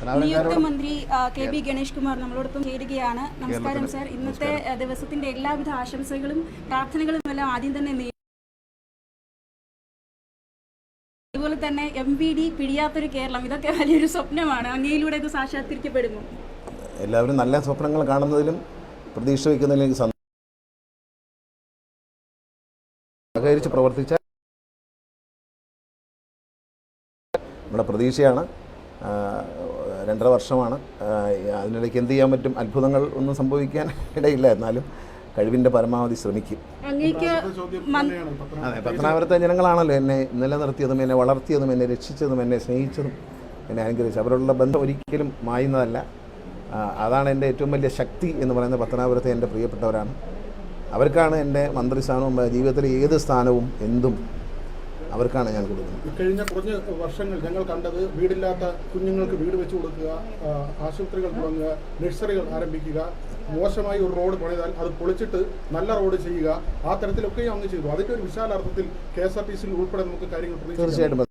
നിയുക്ത മന്ത്രി K B Ganesh Kumar നമ്മളോടൊപ്പം ചേരുകയാണ്. നമസ്കാരം സർ. ഇന്നത്തെ ദിവസത്തിന്റെ എല്ലാവിധ ആശംസകളും പ്രാർത്ഥനകളും എല്ലാം ആദ്യം തന്നെ അതുപോലെ തന്നെ എം പി ഡി പിടിയാത്തൊരു കേരളം. ഇതൊക്കെ വലിയൊരു സ്വപ്നമാണ്. അങ്ങയിലൂടെ ഇത് സാക്ഷാത്കരിക്കപ്പെടുന്നു. എല്ലാവരും നല്ല സ്വപ്നങ്ങൾ കാണുന്നതിലും പ്രതീക്ഷ വയ്ക്കുന്നതിലും സഹകരിച്ച് പ്രവർത്തിച്ച നമ്മുടെ പ്രതീക്ഷയാണ്. രണ്ടര വർഷമാണ്. അതിനിടയ്ക്ക് എന്ത് ചെയ്യാൻ പറ്റും? അത്ഭുതങ്ങൾ ഒന്നും സംഭവിക്കാൻ ഇടയില്ല എന്നാലും കഴിവിന്റെ പരമാവധി ശ്രമിക്കും. അതെ പത്തനാപുരത്തെ ജനങ്ങളാണല്ലോ എന്നെ നിലനിർത്തിയതും എന്നെ വളർത്തിയതും എന്നെ രക്ഷിച്ചതും എന്നെ സ്നേഹിച്ചതും എന്നെ അനുഗ്രഹിച്ചു അവരോടുള്ള ബന്ധം ഒരിക്കലും മായുന്നതല്ല. അതാണ് എന്റെ ഏറ്റവും വലിയ ശക്തി എന്ന് പറയുന്നത് പത്തനാപുരത്തെ എന്റെ പ്രിയപ്പെട്ടവരാണ്. അവർക്കാണ് എന്റെ മന്ത്രിസ്ഥാനവും ജീവിതത്തിലെ ഏത് സ്ഥാനവും എന്തും അവർക്കാണ് ഞാൻ കൊടുക്കുന്നത്. കഴിഞ്ഞ കുറഞ്ഞ വർഷങ്ങൾ ഞങ്ങൾ കണ്ടത് വീടില്ലാത്ത കുഞ്ഞുങ്ങൾക്ക് വീട് വെച്ചു കൊടുക്കുക ആശുപത്രികൾ തുടങ്ങുക നഴ്സറികൾ ആരംഭിക്കുക മോശമായി ഒരു റോഡ് പണിതാൽ അത് പൊളിച്ചിട്ട് നല്ല റോഡ് ചെയ്യുക ആ തരത്തിലൊക്കെയും അങ്ങ് ചെയ്തു. അതിന്റെ ഒരു വിശാലാർത്ഥത്തിൽ കെ എസ് ആർ ടി സിയിൽ ഉൾപ്പെടെ നമുക്ക് കാര്യങ്ങൾ തീർച്ചയായിട്ടും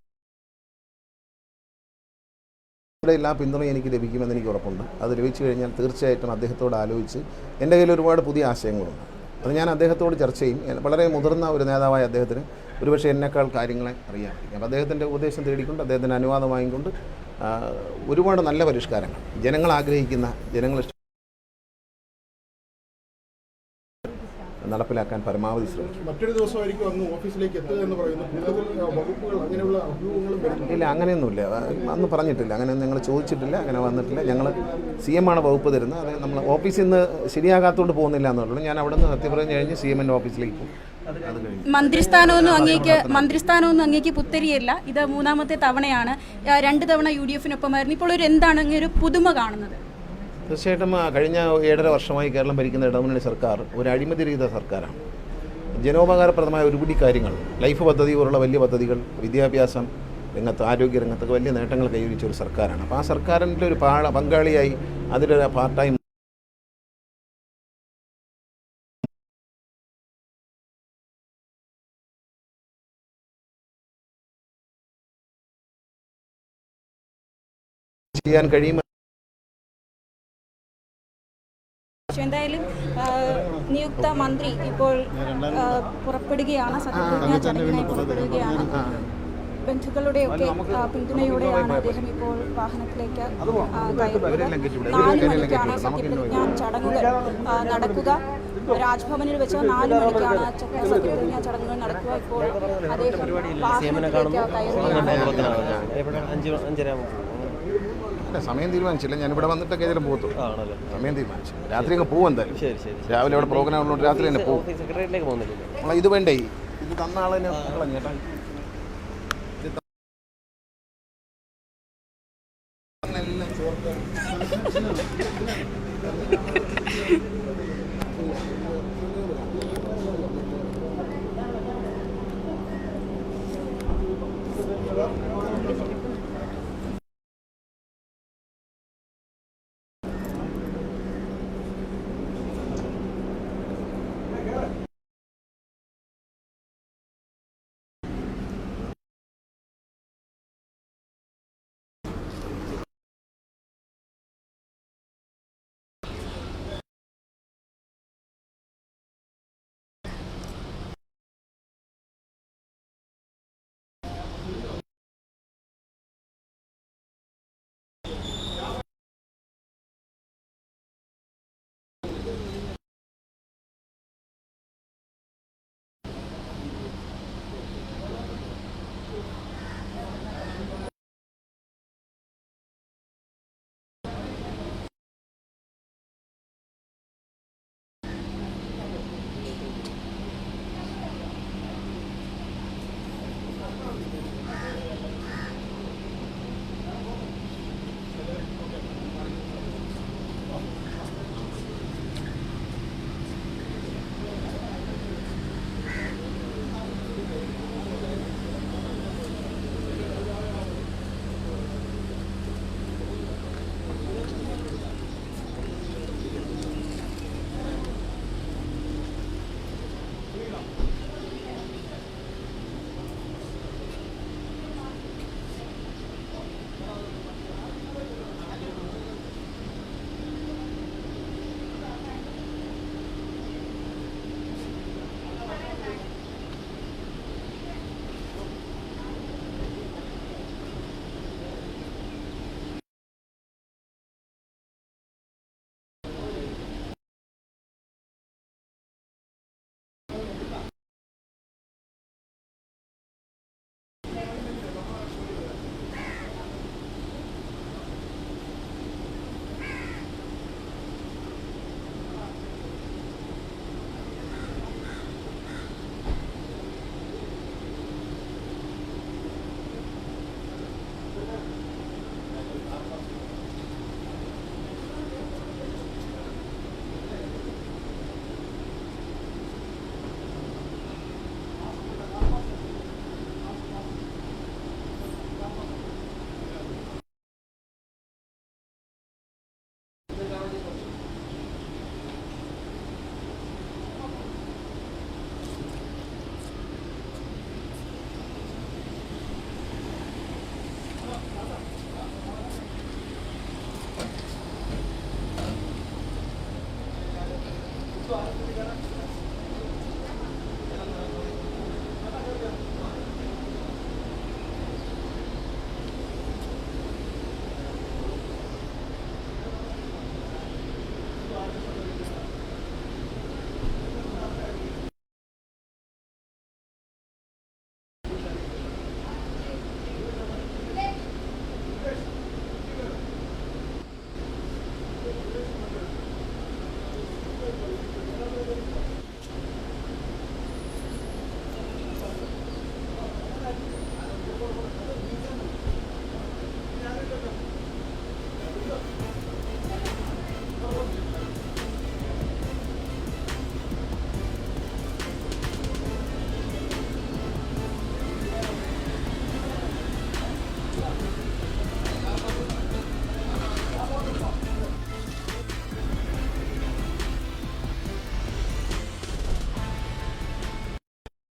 എല്ലാ പിന്തുണയും എനിക്ക് ലഭിക്കുമെന്ന് എനിക്ക് ഉറപ്പുണ്ട്. അത് ലഭിച്ചു കഴിഞ്ഞാൽ തീർച്ചയായിട്ടും അദ്ദേഹത്തോട് ആലോചിച്ച് എന്റെ കയ്യിൽ ഒരുപാട് പുതിയ ആശയങ്ങളുണ്ട്. അത് ഞാൻ അദ്ദേഹത്തോട് ചർച്ച ചെയ്യും. വളരെ മുതിർന്ന ഒരു നേതാവായ അദ്ദേഹത്തിന് ഒരുപക്ഷെ എന്നെക്കാൾ കാര്യങ്ങളെ അറിയാമായിരിക്കും അപ്പോൾ അദ്ദേഹത്തിന്റെ ഉപദേശം തേടിക്കൊണ്ട് അദ്ദേഹത്തിന്റെ അനുവാദം വാങ്ങിക്കൊണ്ട് ഒരുപാട് നല്ല പരിഷ്കാരങ്ങൾ. ജനങ്ങൾ ആഗ്രഹിക്കുന്ന ജനങ്ങൾ നടപ്പിലാക്കാൻ പരമാവധി ശ്രമിക്കും. മറ്റൊരു ദിവസമായിരിക്കും അന്ന് ഓഫീസിലേക്ക് എത്തുക എന്ന് പറയുന്നു കൂടുതൽ വകുപ്പുകൾ അങ്ങനെയുള്ള അഭ്യൂഹങ്ങളും വരുന്നു ഇല്ല അങ്ങനെയൊന്നുമില്ല. അന്ന് പറഞ്ഞിട്ടില്ല. അങ്ങനെ ഞങ്ങൾ ചോദിച്ചിട്ടില്ല അങ്ങനെ വന്നിട്ടില്ല. ഞങ്ങൾ സി എം ആണ് വകുപ്പ് തരുന്നത്. അത് നമ്മൾ ഓഫീസിൽ നിന്ന് ശരിയാകാത്തതുകൊണ്ട് പോകുന്നില്ല എന്നുള്ളൂ. ഞാൻ അവിടെ നിന്ന് സത്യപ്രതിജ്ഞ കഴിഞ്ഞ് സി എമ്മിന്റെ ഓഫീസിലേക്ക് പോകും. മന്ത്രിസ്ഥാനമൊന്നും അങ്ങേക്ക് മന്ത്രിസ്ഥാനമൊന്നും അങ്ങേക്ക് പുത്തരിയല്ല. ഇത് മൂന്നാമത്തെ തവണയാണ്. രണ്ട് തവണ യു ഡി എഫിനൊപ്പമായിരുന്നു. ഇപ്പോൾ ഒരു എന്താണ് അങ്ങേ ഒരു പുതുമ കാണുന്നത്? തീർച്ചയായിട്ടും കഴിഞ്ഞ ഏഴര വർഷമായി കേരളം ഭരിക്കുന്ന ഇടമുന്നണി സർക്കാർ ഒരു അഴിമതി രഹിത സർക്കാരാണ്. ജനോപകാരപ്രദമായ ഒരുപിടി കാര്യങ്ങൾ ലൈഫ് പദ്ധതി പോലുള്ള വലിയ പദ്ധതികൾ വിദ്യാഭ്യാസം രംഗത്ത് ആരോഗ്യ രംഗത്തൊക്കെ വലിയ നേട്ടങ്ങൾ കൈവരിച്ച ഒരു സർക്കാരാണ്. അപ്പോൾ ആ സർക്കാരിന്റെ ഒരു പാ പങ്കാളിയായി അതിലൊരു പാർട്ടായി ചെയ്യാൻ കഴിയുമെന്ന് എന്തായാലും നിയുക്ത മന്ത്രി ഇപ്പോൾ പുറപ്പെടുകയാണ്. സത്യപ്രതിജ്ഞാ ചടങ്ങിനായി പുറപ്പെടുകയാണ്. ബന്ധുക്കളുടെ ഒക്കെ പിന്തുണയോടെയാണ് അദ്ദേഹം ഇപ്പോൾ വാഹനത്തിലേക്ക് കയറുന്നത്. നാല് മണിക്കാണ് സത്യപ്രതിജ്ഞ ചടങ്ങുകൾ നടക്കുക. രാജ്ഭവനിൽ വെച്ച് നാല് മണിക്കാണ് സത്യപ്രതിജ്ഞ ചടങ്ങുകൾ നടക്കുക. ഇപ്പോൾ അദ്ദേഹം വാഹനത്തിലേക്ക് കയറുകയാണ്. എവിടെ അഞ്ച് അഞ്ചര അല്ല സമയം തീരുമാനിച്ചില്ല. ഞാൻ ഇവിടെ വന്നിട്ടൊക്കെ പോകത്തുള്ളൂ ആണല്ലേ? സമയം തീരുമാനിച്ചു രാത്രി അങ്ങ് പോകും എന്തായാലും. ശരി ശരി രാവിലെ അവിടെ പ്രോഗ്രാം ഉള്ളതുകൊണ്ട് രാത്രി തന്നെ പോകും ഓഫീസ് സെക്രട്ടറിയിലേക്ക് പോകുന്നില്ലേ നമ്മളെ ഇത് വേണ്ടേ? ഇത് തന്ന ആളെ ചേട്ടാ ഇത്